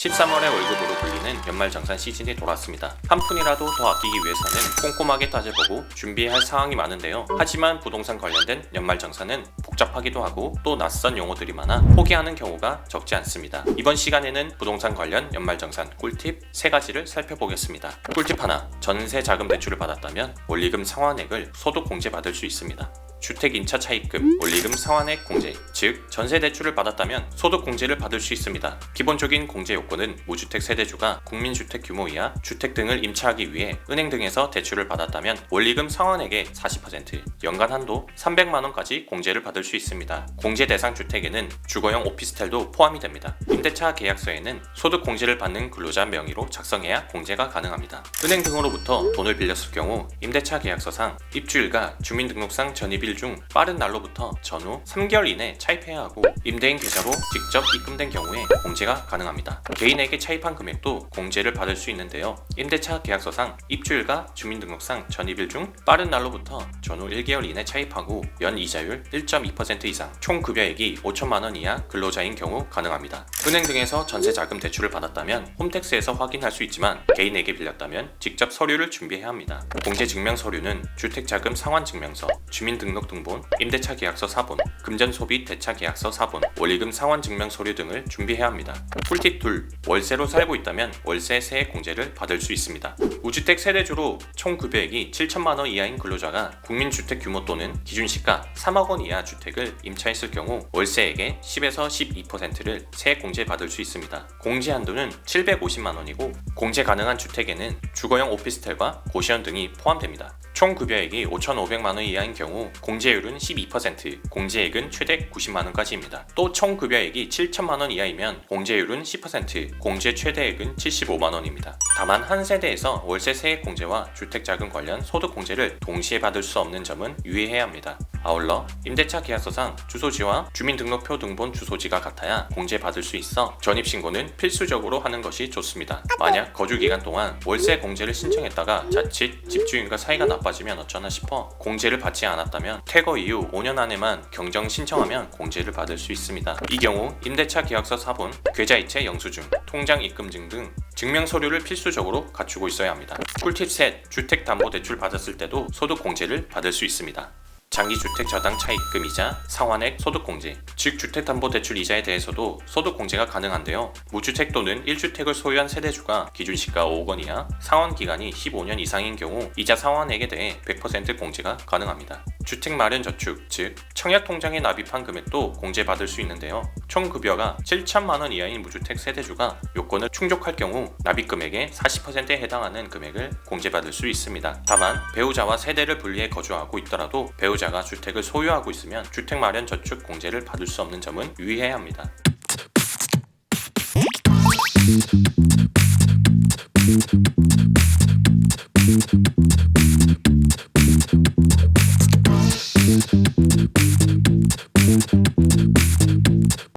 13월의 월급으로 불리는 연말정산 시즌이 돌아왔습니다. 한 푼이라도 더 아끼기 위해서는 꼼꼼하게 따져보고 준비해야 할 사항이 많은데요. 하지만 부동산 관련된 연말정산은 복잡하기도 하고 또 낯선 용어들이 많아 포기하는 경우가 적지 않습니다. 이번 시간에는 부동산 관련 연말정산 꿀팁 3가지를 살펴보겠습니다. 꿀팁 하나, 전세 자금 대출을 받았다면 원리금 상환액을 소득 공제 받을 수 있습니다. 주택 임차 차입금, 원리금 상환액 공제, 즉 전세 대출을 받았다면 소득 공제를 받을 수 있습니다. 기본적인 공제 요건은 무주택 세대주가 국민주택 규모 이하 주택 등을 임차하기 위해 은행 등에서 대출을 받았다면 원리금 상환액의 40%, 연간 한도 300만 원까지 공제를 받을 수 있습니다. 공제 대상 주택에는 주거용 오피스텔도 포함이 됩니다. 임대차 계약서에는 소득 공제를 받는 근로자 명의로 작성해야 공제가 가능합니다. 은행 등으로부터 돈을 빌렸을 경우 임대차 계약서상 입주일과 주민등록상 전입일 중 빠른 날로부터 전후 3개월 이내 차입해야 하고 임대인 계좌로 직접 입금된 경우에 공제가 가능합니다. 개인에게 차입한 금액도 공제를 받을 수 있는데요. 임대차 계약서상 입주일과 주민등록상 전입일 중 빠른 날로부터 전후 1개월 이내 차입하고 연 이자율 1.2% 이상 총 급여액이 5천만 원 이하 근로자인 경우 가능합니다. 은행 등에서 전세 자금 대출을 받았다면 홈택스에서 확인할 수 있지만 개인에게 빌렸다면 직접 서류를 준비해야 합니다. 공제 증명 서류는 주택 자금 상환 증명서, 주민등록 등본, 임대차 계약서 사본, 금전 소비 대차 계약서 사본, 원리금 상환 증명 서류 등을 준비해야 합니다. 꿀팁 둘, 월세로 살고 있다면 월세 세액 공제를 받을 수 있습니다. 무주택 세대주로 총 급여액이 7천만 원 이하인 근로자가 국민주택 규모 또는 기준시가 3억 원 이하 주택을 임차했을 경우 월세액의 10에서 12%를 세액 공제 받을 수 있습니다. 공제 한도는 750만 원이고 공제 가능한 주택에는 주거용 오피스텔과 고시원 등이 포함됩니다. 총 급여액이 5,500만 원 이하인 경우 공제율은 12%, 공제액은 최대 90만 원까지입니다. 또 총 급여액이 7천만 원 이하이면 공제율은 10%, 공제 최대액은 75만 원입니다. 다만 한 세대에서 월세 세액 공제와 주택 자금 관련 소득 공제를 동시에 받을 수 없는 점은 유의해야 합니다. 아울러 임대차 계약서상 주소지와 주민등록표 등본 주소지가 같아야 공제받을 수 있어 전입신고는 필수적으로 하는 것이 좋습니다. 만약 거주 기간 동안 월세 공제를 신청했다가 자칫 집주인과 사이가 나빠지면 어쩌나 싶어 공제를 받지 않았다면 퇴거 이후 5년 안에만 경정 신청하면 공제를 받을 수 있습니다. 이 경우 임대차 계약서 사본, 계좌이체 영수증, 통장 입금증 등 증명 서류를 필수적으로 갖추고 있어야 합니다. 꿀팁 셋, 주택담보대출 받았을 때도 소득 공제를 받을 수 있습니다. 장기주택 저당 차입금 이자, 상환액 소득 공제, 즉 주택담보대출 이자에 대해서도 소득 공제가 가능한데요. 무주택 또는 1주택을 소유한 세대주가 기준시가 5억 원 이하, 상환 기간이 15년 이상인 경우 이자 상환액에 대해 100% 공제가 가능합니다. 주택 마련 저축, 즉 청약 통장에 납입한 금액도 공제받을 수 있는데요. 총 급여가 7천만 원 이하인 무주택 세대주가 요건을 충족할 경우 납입 금액의 40%에 해당하는 금액을 공제받을 수 있습니다. 다만 배우자와 세대를 분리해 거주하고 있더라도 배우 자가 주택을 소유하고 있으면 주택 마련 저축 공제를 받을 수 없는 점은 유의해야 합니다.